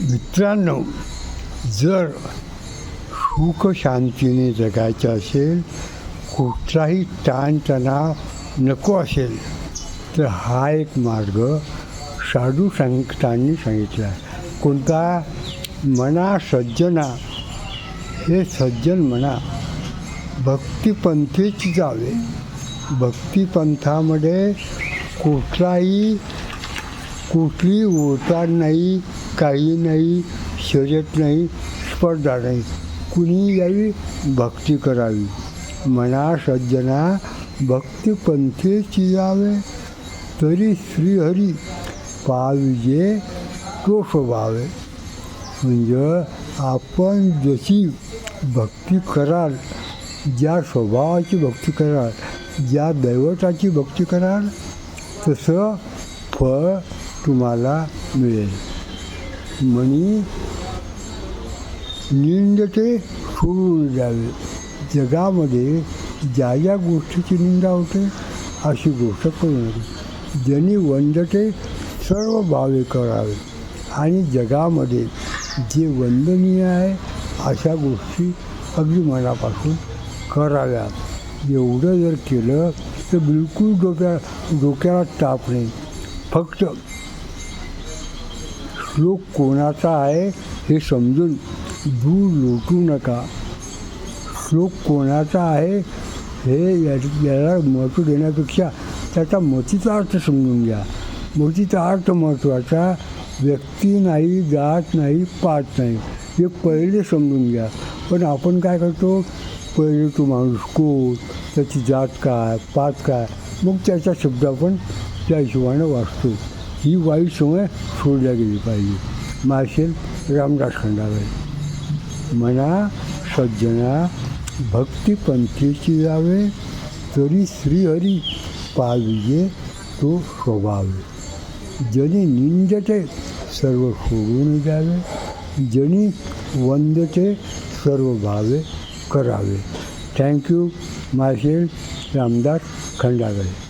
मित्रांनो जर सुख शांतीने जगायचं असेल कुठलाही ताणतणाव नको असेल तर हा एक मार्ग साधू संतांनी सांगितला आहे. कोणता? मना सज्जना. हे सज्जन म्हणा भक्तिपंथीच जावे. भक्तिपंथामध्ये कुठलाही कुठली उतार नाही काही नाही शर्यत नाही स्पर्धा नाही. कुणी यावी भक्ती करावी. मना सज्जना भक्तिपंथीच यावे तरी श्रीहरी पाविजे तो स्वभावे. म्हणजे आपण जशी भक्ती कराल ज्या स्वभावाची भक्ती कराल ज्या दैवताची भक्ती कराल तसं फळ तुम्हाला मिळेल. म्हणी निंदते सोडून द्यावे जगामध्ये ज्या ज्या गोष्टीची निंदा होते अशी गोष्ट करू नये ज्यांनी वंदते सर्व भावे करावे आणि जगामध्ये जे वंदनीय आहे अशा गोष्टी अगदी मनापासून कराव्यात एवढं जर केलं तर बिलकुल डोक्या डोक्याला ताप नाही फक्त श्लोक कोणाचा आहे हे समजून दूर लोटू नका. श्लोक कोणाचा आहे हे या याला महत्त्व देण्यापेक्षा त्याचा मतीचा अर्थ समजून घ्या. मतीचा अर्थ महत्त्वाचा. व्यक्ती नाही जात नाही पात नाही. हे पहिले समजून घ्या. पण आपण काय करतो? पहिले तो माणूस कोण? त्याची जात काय? पात काय? मग त्याचा शब्द आपण त्या हिशोबानं वाचतो. ही वाईट सवय सोडल्या गेली पाहिजे मार्शल रामदास खंडागळे मना सज्जना भक्तिपंथीची जावे तरी श्रीहरी पाविजे तो स्वभावे जनी निंदते सर्व सोडून द्यावे जनी वंदते सर्व भावे करावे थँक्यू मार्शल रामदास खंडागळे